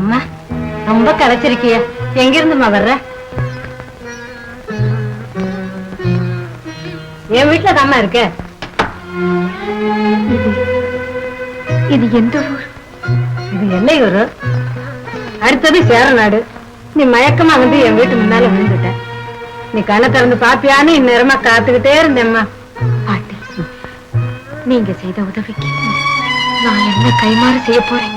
அம்மா ரொம்ப களைச்சிருக்கிய எங்க இருந்துமா வர்ற? என் வீட்டுல தாம்மா இருக்க. இது எந்த ஊர்? இது எல்லையூர் அடுத்தது சேர நாடு. நீ மயக்கமா வந்து என் வீட்டு முன்னால விழுந்துட்ட. நீ கண்ணை திறந்து பாப்பியான்னு இந்நேரமா காத்துக்கிட்டே இருந்தேம்மா. பாட்டி நீங்க செய்த உதவிக்கு நான் என்ன கைமாறு செய்ய போறேன்?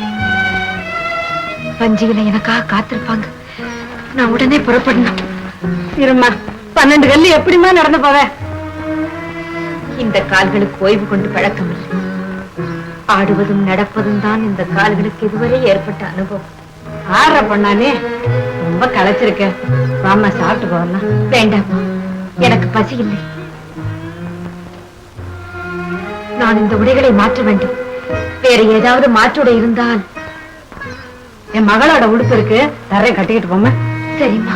வஞ்சியில எனக்காக காத்திருப்பாங்க. நான் உடனே புறப்படணும். இருமா பன்னெண்டு கல்லு எப்படிம்மா நடந்து போவ? இந்த கால்களுக்கு ஓய்வு கொண்டு பழக்கம் இல்லை. ஆடுவதும் நடப்பதும் தான் இந்த கால்களுக்கு இதுவரை ஏற்பட்ட அனுபவம். ஆடுற பொண்ணானே ரொம்ப களைச்சிருக்க. வாமா சாப்பிட்டு போகலாம் வேண்டாம் எனக்கு பசி இல்லை. நான் இந்த உடைகளை மாற்ற வேண்டும். வேற ஏதாவது மாற்றுடை இருந்தால் என் மகளோட உடுப்பு இருக்கு தரையை கட்டிக்கிட்டு போமா சரிம்மா.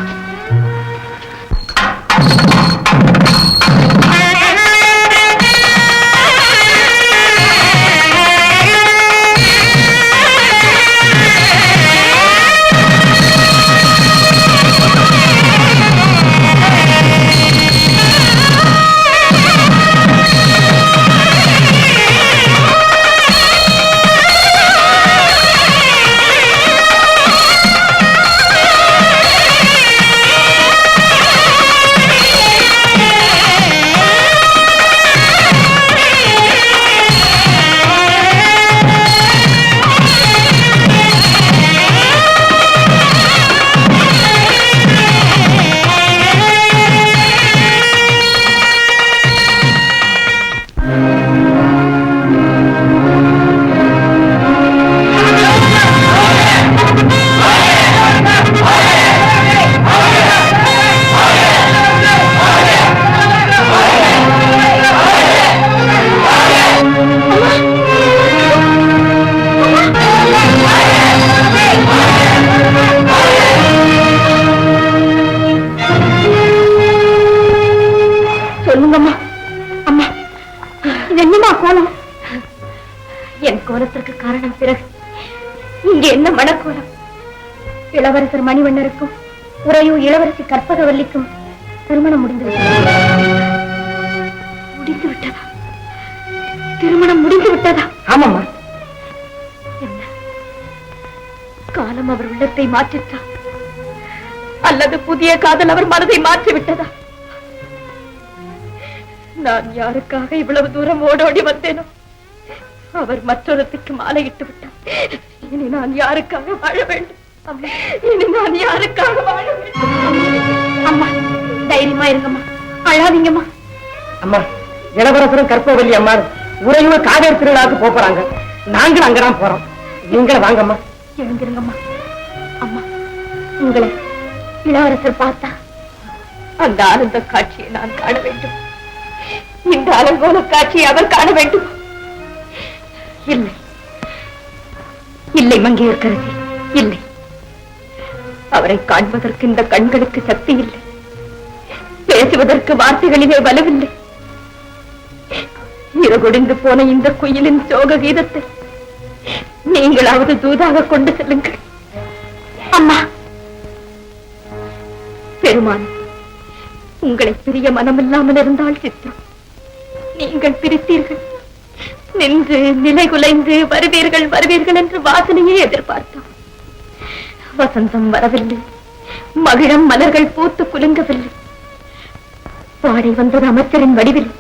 காரணம் பிறகு. இங்க என்ன மனக்கோலம்? இளவரசர் மணிவண்ணருக்கும் உறையூர் இளவரசி கற்பகவல்லிக்கும் திருமணம் முடிந்து முடிந்து விட்டதா திருமணம் முடிந்து விட்டதா என்ன? காலம் அவர் உள்ளத்தை மாற்றிட்டா அல்லது புதிய காதல் அவர் மனதை மாற்றி விட்டதா நான் யாருக்காக இவ்வளவு தூரம் ஓடோடி வந்தேனோ? அவர் மற்றொருத்துக்கு மாலையிட்டு விட்டார். இனி நான் யாருக்காக வாழ வேண்டும்? இனி நான் யாருக்காக வாழ வேண்டும்? அம்மா தைரியமா இருங்கம்மா. அழாதீங்கம்மா. அம்மா இளவரசரும் கற்பவல்லி அம்மா உறையூர் காவேரி திருவிழாவுக்கு போறாங்க. நாங்களும் அங்கதான் போறோம். நீங்களும் வாங்கம்மா. எழுந்திருங்கம்மா. அம்மா உங்களை இளவரசர் பார்த்தா அந்த ஆனந்த காட்சியை நான் காண வேண்டும். இந்த அலங்கோல காட்சியை அவர் காண வேண்டும். இல்லை. இல்லை மங்கையர்கரசி இல்லை. அவரை காண்பதற்கு இந்த கண்களுக்கு சக்தி இல்லை. பேசுவதற்கு வார்த்தைகளிலே வலுவில்லை. இரகொடிந்து போன இந்த குயிலின் சோக கீதத்தை நீங்களாவது தூதாக கொண்டு செல்லுங்கள். அம்மா! பெருமான் உங்களை பிரிய மனமில்லாமல் இருந்தால் சித்திரம் நீங்கள் பிரித்தீர்கள். நின்று நிலை குலைந்து வருவீர்கள் வருவீர்கள் என்று வாசனையை எதிர்பார்த்தோம் வசந்தம் வரவில்லை. மகிழம் மலர்கள் பூத்து குலுங்கவில்லை. பாடை வந்தது அமைச்சரின் வடிவில்.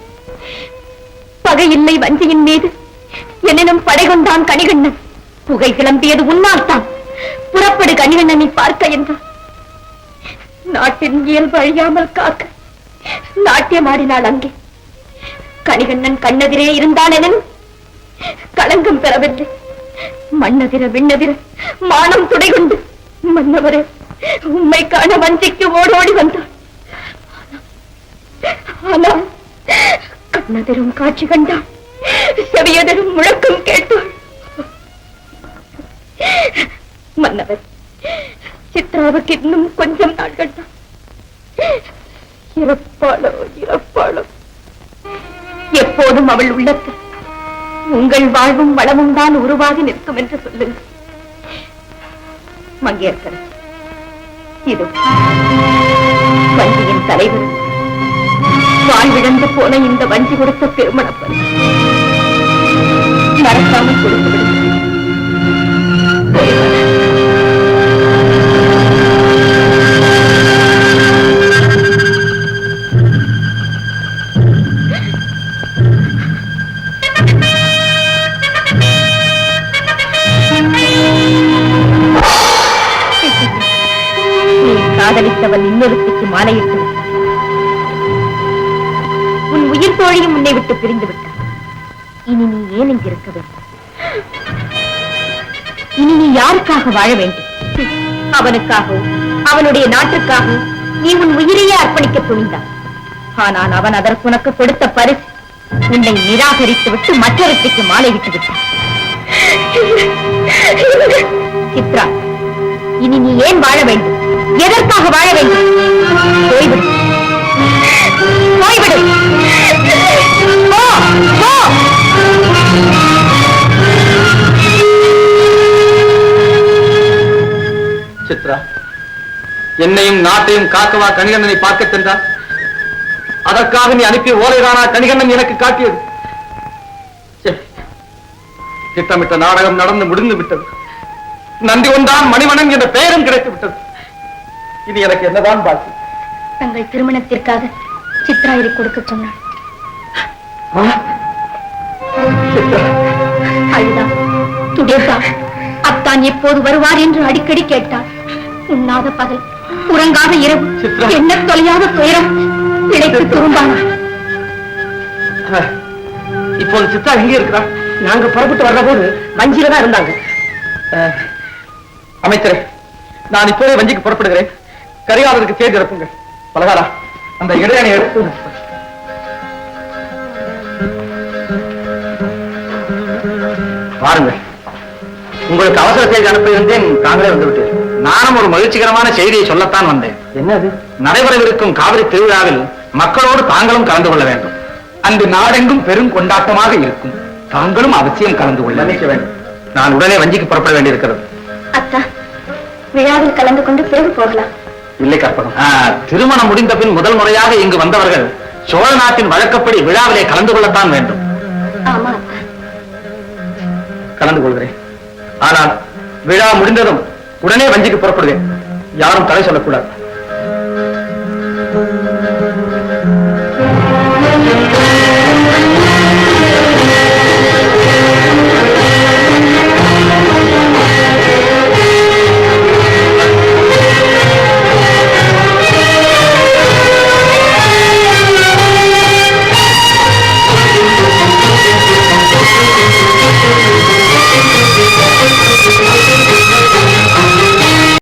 பகையில்லை வஞ்சியின் மீது. எனினும் படை கொண்டான் கணிகண்ணன் புகை கிளம்பியது உன்னால் தான். புறப்படு கணிகண்ணனை பார்க்க என்றான். நாட்டின் இயல்பு அழியாமல் காக்க. நாட்டியமாடினாள் அங்கே. கணிகண்ணன் கண்ணெதிரே இருந்தான் எனினும் களங்கம் பெறவில்லை. மண்ணதிர விண்ணதிர மானம் துடைகொண்டு மன்னவரே உண்மை காண வஞ்சிக்கு ஓடோடி வந்தான். ஆனால் கண்ணதிரும் காட்சி கண்டான். செவியதரும் முழக்கம் கேட்டாள் மன்னவர் சித்ராவுக்கு இன்னும் கொஞ்சம் நாட்கள் தான். இறப்பாளோ இறப்பாளோ. எப்போதும் அவள் உள்ளத்தை உங்கள் வாழ்வும் வளமும் தான் உருவாகி நிற்கும் என்று சொல்லுங்கள் மங்கையர்கரசி இது. வண்டியின் தலைவர். வாழ்விழந்து போன இந்த வண்டி கொடுத்த திருமண காதலித்தவன் இன்னொருத்திக்கு மாலையிட்டு விட்டான் உன் உயிர் தோழியும் உன்னை விட்டு பிரிந்து விட்டான். இனி நீ ஏன் இங்கு இருக்க வேண்டும்? இனி நீ யாருக்காக வாழ வேண்டும்? அவனுக்காகவும் அவனுடைய நாட்டுக்காகவும் நீ உன் உயிரையே அர்ப்பணிக்க துணிந்தான். ஆனால் அவன் அதற்கு உனக்கு கொடுத்த பரிசு உன்னை நிராகரித்து விட்டு மற்றொருத்திக்கு மாலையிட்டு விட்டான். சித்ரா இனி நீ ஏன் வாழ வேண்டும்? எதற்காக வாழ வேண்டும்? போய்விடு. போய்விடு. போ, போ. சித்ரா என்னையும் நாட்டையும் காக்கவா கணிகண்ணனை பார்க்க சென்றார் அதற்காக நீ அனுப்பிய ஓலைதானா கணிகண்ணன் எனக்கு காட்டியது? திட்டமிட்ட நாடகம் நடந்து முடிந்து விட்டது. நன்றி ஒன்றான் மணிவனன் என்ற பெயரும் கிடைத்து விட்டது. இனி எனக்கு என்னதான் பாக்கி? தங்கள் திருமணத்திற்காக சித்ராயிரை கொடுக்க சொன்னாள். அத்தான் எப்போது வருவார் என்று அடிக்கடி கேட்டார் உண்ணாத பகல் உறங்காத இரவு. என்ன தொலையாத துயரம்? இழைத்து திரும்பானார் ஆ. இப்போது சித்ரா எங்கே இருக்கிறா நாங்க புறப்பட்டு வர்ற போது வஞ்சியில தான் இருந்தாங்க. அமைச்சரே நான் இப்போதே வஞ்சிக்கு புறப்படுகிறேன். கரிகாலருக்கு செய்தி இறப்புங்க பலகாரா அந்த இடையணை எடுத்து பாருங்கள் உங்களுக்கு அவசர செய்தி அனுப்ப இருந்தேன் தாங்களே வந்து விட்டீர்கள் நானும் ஒரு மகிழ்ச்சிகரமான செய்தியை சொல்லத்தான் வந்தேன். என்னது? நடைபெறவிருக்கும் காவிரி திருவிழாவில் மக்களோடு தாங்களும் கலந்து கொள்ள வேண்டும். அன்று நாடெங்கும் பெரும் கொண்டாட்டமாக இருக்கும். தாங்களும் அவசியம் கலந்து கொள்ள வேண்டும். நான் உடனே வஞ்சிக்கு புறப்பட வேண்டியிருக்கிறது. அத்தா விழாவில் கலந்து கொண்டு பிறகு போகலாம். இல்லை கற்பகம் திருமணம் முடிந்த பின் முதல் முறையாக இங்கு வந்தவர்கள் சோழ நாட்டின் வழக்கப்படி விழாவிலே கலந்து கொள்ளத்தான் வேண்டும். ஆமா. கலந்து கொள்கிறேன். ஆனால் விழா முடிந்ததும் உடனே வஞ்சிக்கு புறப்படுவேன். யாரும் தடை சொல்லக்கூடாது.